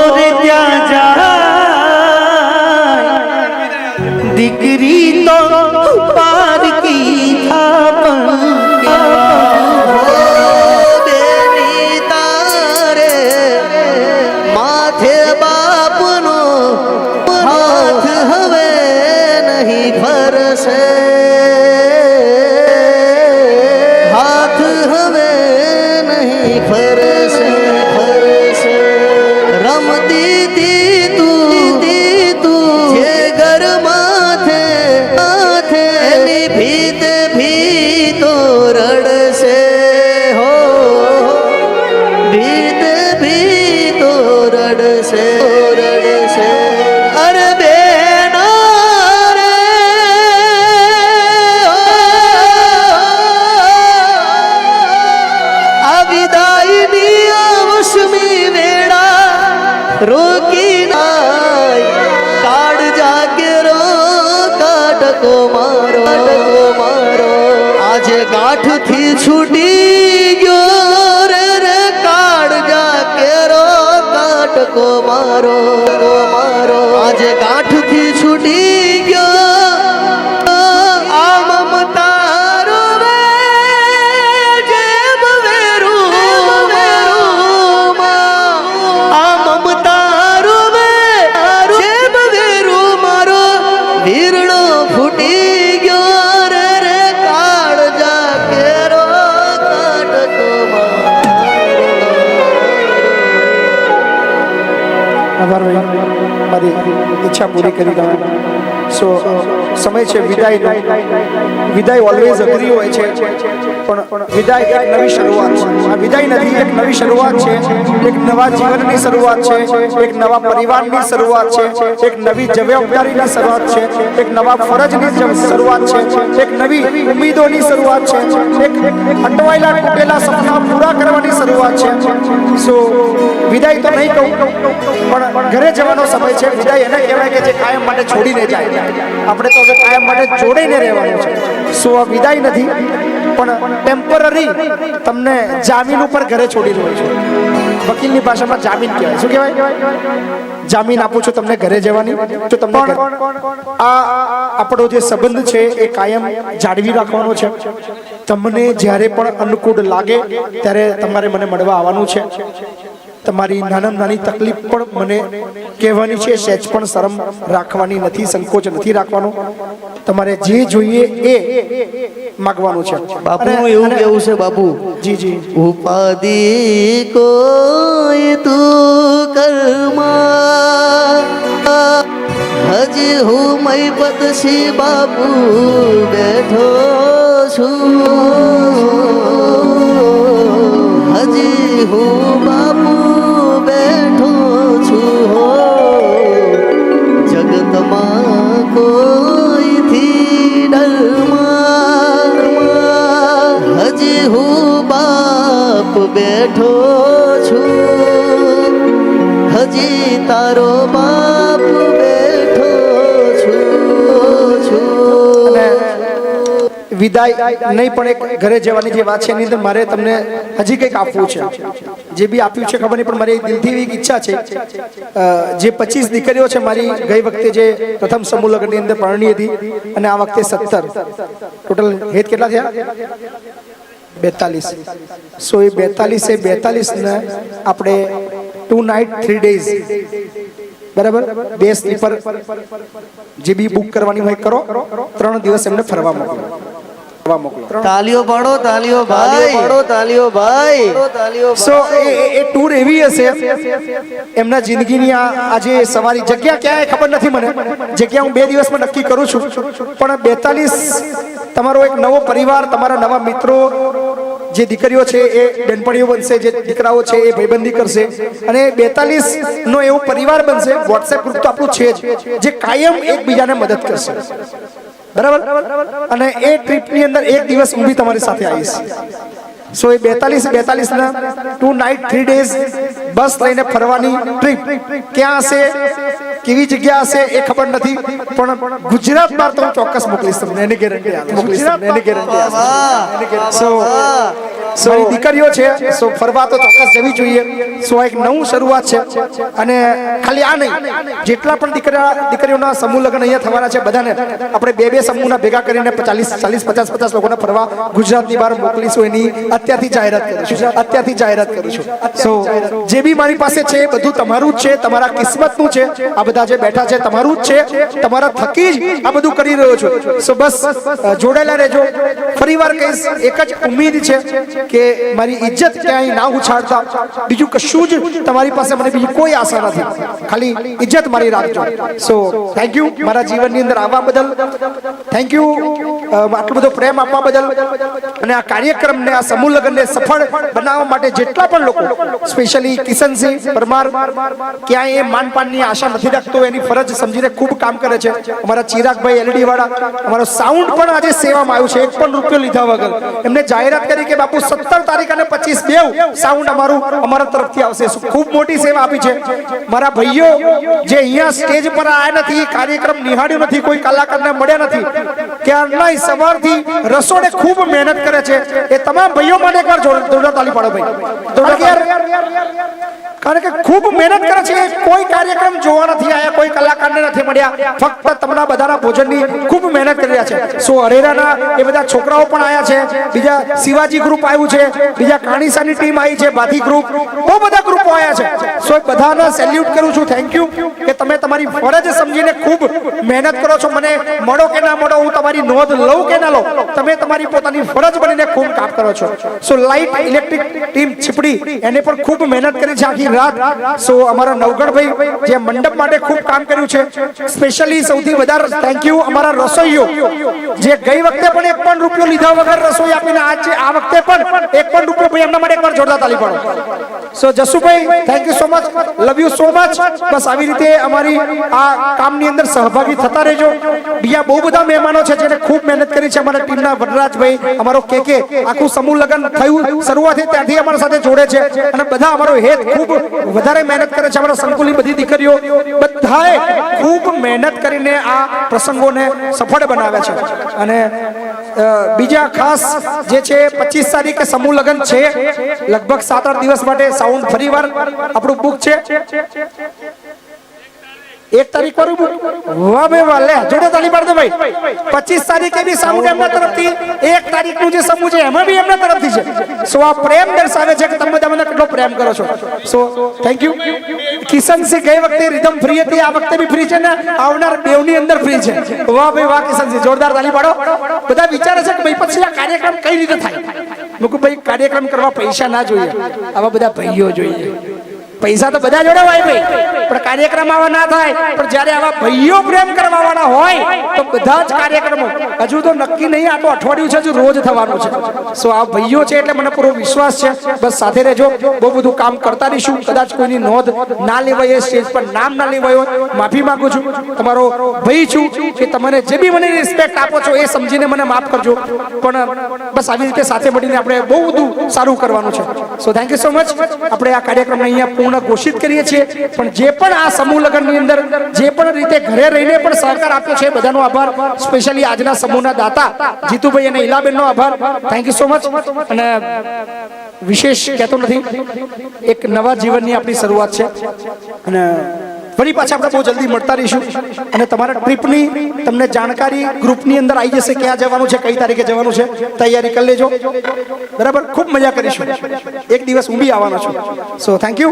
মোর দিয়া যায় দিগরি રોકી નાય. કાળ જાગે રો કાટકો મારો. મારો. આજે ગાંઠથી છૂટી ઈચ્છા પૂરી કરી તમે સો સમય છે, વિદાયનો. વિદાય ઓલવેઝ અઘરી હોય છે, પણ વિદાય એક નવી શરૂઆત છે. આ વિદાય નથી, એક નવી શરૂઆત છે. એક નવા જીવનની શરૂઆત છે. એક નવા પરિવારની શરૂઆત છે. એક નવી જવાબદારીની શરૂઆત છે. એક નવા ફરજની શરૂઆત છે. એક નવી ઉમેદોની શરૂઆત છે. એક અટવાયેલા તૂટેલા સપના પૂરા કરવાની શરૂઆત છે. સો વિદાય તો નહીં કહું, પણ ઘરે જવાનો સમય છે. વિદાય એને કહેવાય કે જે કાયમ માટે છોડીને જાય. આપણે તો હવે કાયમ માટે જોડાઈને રહેવાનું છે. સો આ વિદાય નથી? પણ ટેમ્પરરી તમને જામીન ઉપર ઘરે છોડી રહ્યો છું. વકીલની ભાષામાં જામીન કહેવાય. શું કહેવાય? જામીન આપું છું તમને ઘરે જવાની. તો તમને આ આપણો જે સંબંધ છે એ કાયમ જાળવી રાખવાનો છે. તમને જ્યારે પણ અનુકૂળ લાગે ત્યારે તમારે મને મળવા આવવાનું છે. તમારી નાના નાની તકલીફ પણ મને કહેવાની છે સહેજ પણ શરમ રાખવાની નથી સંકોચ નથી રાખવાનો. તમારે જે જોઈએ એ માગવાનું છે. બાપુ એવું કેવું છે બાપુ. જી જી. ઉપાધિ કોઈ તું કર્મા હજી હું મય પદશી બાપુ બેઠો છું. હજી હું બેઠો છું. હજી તારો બાપ બેઠો છું. વિદાય નહીં, પણ એક ઘરે જવાની જે વાત છે એની અંદર મારે તમને હજી કંઈક આપવું છે. જે બી આપ્યું છે ખબર નહીં, પણ મારી દિલથી એવી ઈચ્છા છે. જે પચીસ દીકરીઓ છે મારી, ગઈ વખતે જે પ્રથમ સમૂહ લગ્નની અંદર પરણી હતી, અને આ વખતે સત્તર. ટોટલ હેત કેટલા થયા? બેતાલીસ. સો એ બેતાલીસ બેતાલીસ ને આપણે ટુ નાઇટ થ્રી ડેઝ બરાબર? બે સ્લીપર જે બી બુક કરવાની હોય કરો. ત્રણ દિવસ એમને ફરવા મોકલો. તાલીઓ પાડો તાલીઓ ભાઈ. પાડો તાલીઓ ભાઈ. સો એ એ- એ ટૂર એવી હશે એમના જિંદગીની આ આજે સવારી જગ્યા ક્યાંય ખબર નથી મને. જગ્યા હું બે દિવસમાં નક્કી કરું છું. પણ બેતાલીસ તમારો એક નવો પરિવાર તમારા નવા મિત્રો જે દીકરીઓ છે એ બેનપણીઓ બનશે, જે દીકરાઓ છે એ ભાઈબંધી કરશે. અને બેતાલીસ નો એવો પરિવાર બનશે વોટ્સએપ ગ્રુપ તો આપણું છે જ, જે કાયમ એકબીજાને મદદ કરશે. બરાબર? અને એ ટ્રીપની અંદર એક દિવસ હું બી તમારી સાથે આવીશ. સો એ બેતાલીસ બેતાલીસ ના two night three days bus લઈને ફરવાની ટ્રીપ ક્યાં હશે? કેવી જગ્યા હશે? એ ખબર નથી. પણ ગુજરાત બહાર તો હું ચોક્કસ મોકલીશ તમને. એની ગેરંટી મોકલીશ એની ગેરંટી સો સો દીકરીઓ છે સો ફરવા તો ચોક્કસ જવી જોઈએ. સો એક નવું શરૂઆત છે અને ખાલી આ નહીં, જેટલા પણ દીકરા, દીકરીઓના સમૂહ લગ્ન અહીંયા થવાના છે બધાને આપણે બે બે સમૂહના ભેગા કરીને ચાલીસ ચાલીસ, પચાસ પચાસ લોકોને ફરવા ગુજરાતની બહાર મોકલીશું એની અત્યારથી જાહેરાત કરું અત્યારથી જાહેરાત કરું છું સો જે બી મારી પાસે છે, એ બધું તમારું જ છે, તમારા કિસ્મતનું છે, આ બધા જે બેઠા છે તમારું જ છે, તમારા થકી જ આ બધું કરી રહ્યો છું. સો બસ જોડેલા રહેજો. ફરીવાર કહીશ, એક જ ઉમેદ છે કે મારી ઇજ્જત ક્યાંય ના ઉછાળતા? બીજું કશું જ તમારી પાસે મને બીજી કોઈ આશા નથી. ખાલી ઇજ્જત મારી રાખજો. સો થેન્ક યુ મારા જીવનની અંદર આવવા બદલ. થેન્ક યુ આટલો બધો પ્રેમ આપવા બદલ. અને આ કાર્યક્રમને, આ સમૂહ લગ્નને સફળ બનાવવા માટે જેટલા પણ લોકો સ્પેશિયલી કિશનસિંહ પરમાર, ક્યાંય એ માનપાનની આશા નથી રાખતો, એની ફરજ સમજીને ખૂબ કામ કરે છે. અમારા ચિરાગભાઈ એલઈડી વાળા, અમારો સાઉન્ડ પણ આજે સેવામાં આવ્યું છે. એક પણ રૂપિયો લીધા વગર. એમને જાહેરાત કરી કે, બાપુ સત્તર તારીખ અને પચીસ બે સાઉન્ડ અમારું અમારા તરફથી આવશે. ખૂબ મોટી સેવા આપી છે. મારા ભાઈઓ જે અહીંયા સ્ટેજ પર આવ્યા નથી, કાર્યક્રમ નિહાળ્યો નથી, કોઈ કલાકારને મળ્યા નથી, ક્યારના સવારથી રસોડે ખૂબ મહેનત કરે છે. એ તમામ ભાઈઓ માટે એકવાર જોર- જોરદાર તાલી પાડો ભાઈ. કારણ કે ખૂબ મહેનત કરે છે. કોઈ કાર્યક્રમ જોવા નથી આવ્યા કોઈ કલાકારને નથી મળ્યા. ફક્ત તમારા બધાના ભોજનની ખૂબ મહેનત કરી રહ્યા છે. સો હરેરાના એ બધા છોકરાઓ પણ આવ્યા છે. બીજા શિવાજી ગ્રુપ આવ્યું છે. બીજા કાણીસાની ટીમ આવી છે. ભાથી ગ્રુપ બહુ બધા ગ્રુપો આવ્યા છે. સો એ બધાને સેલ્યુટ કરું છું. થેન્ક યુ કે તમે તમારી ફરજ સમજીને ખૂબ મહેનત કરો છો. મને મળો કે ના મળો, હું તમારી નોંધ લઉં કે ના લઉં, તમે તમારી પોતાની ફરજ બનીને ખૂબ કામ કરો છો. સો લાઇટ ઇલેક્ટ્રિક ટીમ છીપડી, એને પણ ખૂબ મહેનત કરી છે. આખી રાત સો અમારા નવગણભાઈ જે મંડપ માટે ખૂબ કામ કર્યું છે સ્પેશિયલી સૌથી વધારે થેન્ક યુ અમારા રસોઈઓ. જે ગઈ વખતે પણ એક પણ રૂપિયો લીધા વગર રસોઈ આપીને આજે આ વખતે પણ એક પણ રૂપિયો ભાઈ એમના માટે એકવાર જોરદાર તાલી પડો. So Jasubhai thank you so much love you so much બસ આવી રીતે અમારી આ કામની અંદર સહભાગી થતા રહેજો. બીજા બહુ બધા મહેમાનો છે જેને ખૂબ મહેનત કરી છે અમારા ટીમના વનરાજભાઈ, અમારો કે કે આખું સમૂહ લગ્ન થયું શરૂઆતથી ત્યાંથી અમારા સાથે જોડે છે. અને બધા અમારો હેત ખૂબ વધારે મહેનત કરે છે. અમારા સંકુલની બધી દીકરીઓ બધાએ ખૂબ મહેનત કરીને આ પ્રસંગોને સફળ બનાવે છે. અને બીજા ખાસ જે છે, પચીસ તારીખે સમૂહ લગ્ન છે. લગભગ સાત આઠ દિવસ માટે સાઉન્ડ ફરીવાર આપણું બુક છે. એક તારીખ પર વાહ ભાઈ વાહ, લે, જોડે તાલી પાડ દે ભાઈ. પચીસ તારીખે બી સાઉન્ડ એમના તરફથી, એક તારીખનું જે સમૂહ છે, એમાં બી એમના તરફથી છે. સો આ પ્રેમ દર્શાવે છે કે તમે બધા કેટલો પ્રેમ કરો છો. So thank you Kishan Singh ગઈ વખતે રિધમ ફ્રી હતી, આ વખતે બી ફ્રી છે ને? આવનાર બેવની અંદર ફ્રી છે. વાહ ભાઈ વાહ, કિશન સિંહ, જોરદાર તાલી પાડો. બધા વિચારે છે કે ભાઈ, પછી આ કાર્યક્રમ કઈ રીતે થાય? મેં ભાઈ, કાર્યક્રમ કરવા પૈસા ના જોઈએ. આવા બધા ભાઈઓ જોઈએ. પૈસા તો બધા જોડે હોય ભાઈ, પણ કાર્યક્રમ આવા ના થાય. પણ જ્યારે આવા ભાઈઓ પ્રેમ કરવા હોય, તો બધા જ કાર્યક્રમો. હજુ તો નક્કી નહીં, આ તો અઠવાડિયું છે, હજુ રોજ થવાનું છે. સો આ ભાઈઓ છે એટલે મને પૂરો વિશ્વાસ છે. બસ સાથે રહેજો. બહુ બધું કામ કરતા રહીશું. કદાચ કોઈની નોંધ ના લેવાય સ્ટેજ પર નામ ના લેવાય માફી માંગુ છું. તમારો ભાઈ છું કે તમને જે બી મને રિસ્પેક્ટ આપો છો એ સમજીને મને માફ કરજો. પણ, બસ આવી રીતે સાથે મળીને આપણે બહુ બધું સારું કરવાનું છે. So thank you so much આપણે આ કાર્યક્રમને અહીંયા પૂર્ણ ઘોષિત કરીએ છીએ. પણ જે પણ આ સમૂહ લગ્નની અંદર જે પણ રીતે ઘરે રહીને પણ સહકાર આપ્યો છે, બધાનો આભાર. સ્પેશિયલી આજના સમૂહના દાતા જીતુભાઈ અને ઈલાબેનનો આભાર. થેન્ક યુ સો મચ અને વિશેષ કહેતો નથી, એક નવા જીવનની આપણી શરૂઆત છે. અને ફરી પાછા આપણે બહુ જલ્દી મળતા રહીશું. અને તમારા ટ્રીપની તમને જાણકારી ગ્રુપની અંદર આવી જશે ક્યાં જવાનું છે, કઈ તારીખે જવાનું છે, તૈયારી કરી લેજો. બરાબર? ખૂબ મજા કરીશું. એક દિવસ હું બી આવવાનો છું. સો થેન્ક યુ